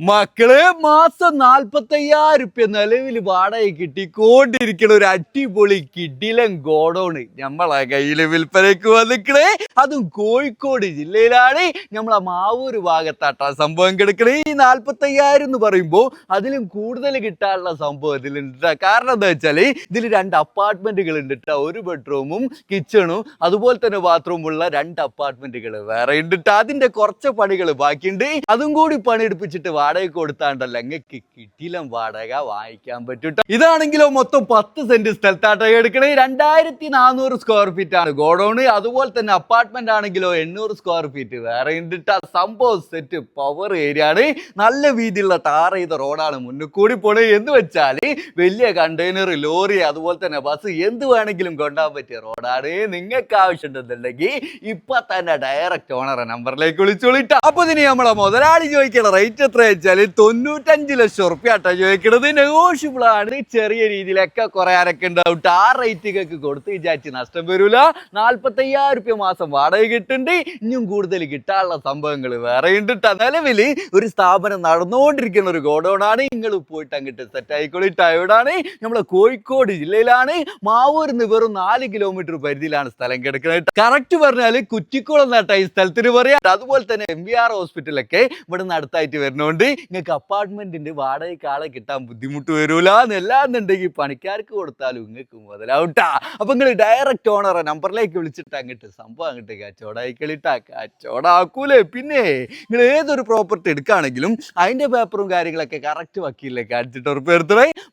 മക്കൾ മാസം നാൽപ്പത്തയ്യായിരം റുപ്യ നിലവിൽ വാടക കിട്ടിക്കൊണ്ടിരിക്കണ ഒരു അടിപൊളി കിടിലൻ ഗോഡൌണ് നമ്മളെ കയ്യിൽ വിൽപ്പനയ്ക്ക് വന്നിക്കണേ. അതും കോഴിക്കോട് ജില്ലയിലാണ് നമ്മളെ മാവൂര് ഭാഗത്താട്ടാ സംഭവം കിടക്കണേ. ഈ നാൽപ്പത്തയ്യായിരം എന്ന് പറയുമ്പോൾ അതിലും കൂടുതൽ കിട്ടാനുള്ള സംഭവം ഇതിലുണ്ട്. കാരണം എന്താ വെച്ചാൽ ഇതിൽ രണ്ട് അപ്പാർട്ട്മെന്റുകൾ ഉണ്ട് കേട്ടോ ഒരു ബെഡ്റൂമും കിച്ചണും അതുപോലെ തന്നെ ബാത്റൂമും ഉള്ള രണ്ട് അപ്പാർട്ട്മെന്റുകൾ വേറെ ഉണ്ട്. അതിന്റെ കുറച്ച് പണികൾ ബാക്കിയുണ്ട്. അതും കൂടി പണിയെടുപ്പിച്ചിട്ട് വാടക കൊടുത്താണ്ടല്ല. എങ്ങക്ക് കിട്ടിയിലും വാടക വാങ്ങിക്കാൻ പറ്റൂട്ടോ. ഇതാണെങ്കിലോ മൊത്തം പത്ത് സെന്റ് സ്ഥലത്താട്ട എടുക്കണേ. രണ്ടായിരത്തി നാനൂറ് സ്ക്വയർ ഫീറ്റ് ആണ്. ഗോഡൌണ് അതുപോലെ തന്നെ അപ്പാർട്ട്മെന്റ് ആണെങ്കിലോ എണ്ണൂറ് സ്ക്വയർ ഫീറ്റ് വേറെ ഇണ്ടിട്ട സംഭവം സെറ്റ് പവർ ഏരിയ ആണ്. നല്ല വീതിയുള്ള ടാർ ചെയ്ത റോഡാണ് മുന്നിൽ കൂടി പോണേ. എന്ന് വെച്ചാൽ വലിയ കണ്ടെയ്നർ ലോറി അതുപോലെ തന്നെ ബസ് എന്ത് വേണമെങ്കിലും കൊണ്ടാൻ പറ്റിയ റോഡാണ് നിങ്ങൾക്ക് ആവശ്യമുണ്ടെന്നുണ്ടെങ്കിൽ ഇപ്പൊ തന്നെ ഡയറക്റ്റ് ഓണറെ നമ്പറിലേക്ക് വിളിച്ചോളിട്ടാ. അപ്പൊ ഇതിന് നമ്മളെ മുതലാളി ചോദിക്കണ റേറ്റ് എത്ര വെച്ചാൽ തൊണ്ണൂറ്റഞ്ച് ലക്ഷം ഉറുപ്പ്യ കേട്ടോ ചോദിക്കണത്. നെഗോഷ്യബിൾ ആണ്. ചെറിയ രീതിയിലൊക്കെ കുറെ ആരൊക്കെ ഉണ്ടാവും. ആ റേറ്റിലേക്ക് കൊടുത്ത് വിചാരിച്ച് നഷ്ടം വരൂല. നാല്പത്തയ്യായിരം റുപ്യ മാസം വാടക കിട്ടുന്നുണ്ട് ഇനിയും കൂടുതൽ കിട്ടാനുള്ള സംഭവങ്ങൾ വേറെ ഉണ്ട് നിലവിൽ ഒരു സ്ഥാപനം നടന്നുകൊണ്ടിരിക്കുന്ന ഒരു ഗോഡൗൺ ആണ് നിങ്ങൾ പോയിട്ട് അങ്ങോട്ട് സെറ്റ് ആയിക്കോളിട്ട് എവിടാണ് നമ്മളെ കോഴിക്കോട് ജില്ലയിലാണ്. മാവൂരിന്ന് വെറും നാല് കിലോമീറ്റർ പരിധിയിലാണ് സ്ഥലം കിടക്കുന്നത് കറക്റ്റ് പറഞ്ഞാൽ കുറ്റിക്കുളം നട്ട ഈ സ്ഥലത്തിന് പറയാം. അതുപോലെ തന്നെ എം വി ആർ ഹോസ്പിറ്റലൊക്കെ ഇവിടെ നിന്ന് അടുത്തായിട്ട് വരുന്നോണ്ട് നിങ്ങൾക്ക് അപ്പാർട്ട്മെന്റിന്റെ വാടകയ്ക്ക് ആളെ കിട്ടാൻ ബുദ്ധിമുട്ട് വരൂല എന്നല്ലാന്നുണ്ടെങ്കിൽ പണിക്കാർക്ക് കൊടുത്താലും നിങ്ങൾക്ക് മുതലാവട്ടാ. അപ്പൊ നിങ്ങൾ ഡയറക്റ്റ് ഓണറെ നമ്പറിലേക്ക് വിളിച്ചിട്ട് അങ്ങോട്ട് സംഭവം അങ്ങോട്ട് കച്ചവടായിക്കളിട്ടാ കച്ചവടാക്കൂലേ. പിന്നെ നിങ്ങൾ ഏതൊരു പ്രോപ്പർട്ടി എടുക്കുകയാണെങ്കിലും അതിന്റെ പേപ്പറും കാര്യങ്ങളൊക്കെ കറക്റ്റ് വക്കീലിലേക്ക് അടിച്ചിട്ട് ഉറപ്പ്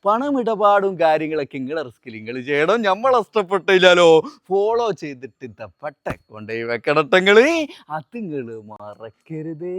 പണം ഇടപാടും കാര്യങ്ങളൊക്കെ നിങ്ങളെ റിസ്കിൽ നിങ്ങൾ ചെയ്യണം. നമ്മൾ ഇഷ്ടപ്പെട്ടില്ലല്ലോ ഫോളോ ചെയ്തിട്ട് തപ്പട്ടെ കൊണ്ടുപോയി വെക്കണട്ടങ്ങൾ അത് നിങ്ങൾ മറക്കരുതേ.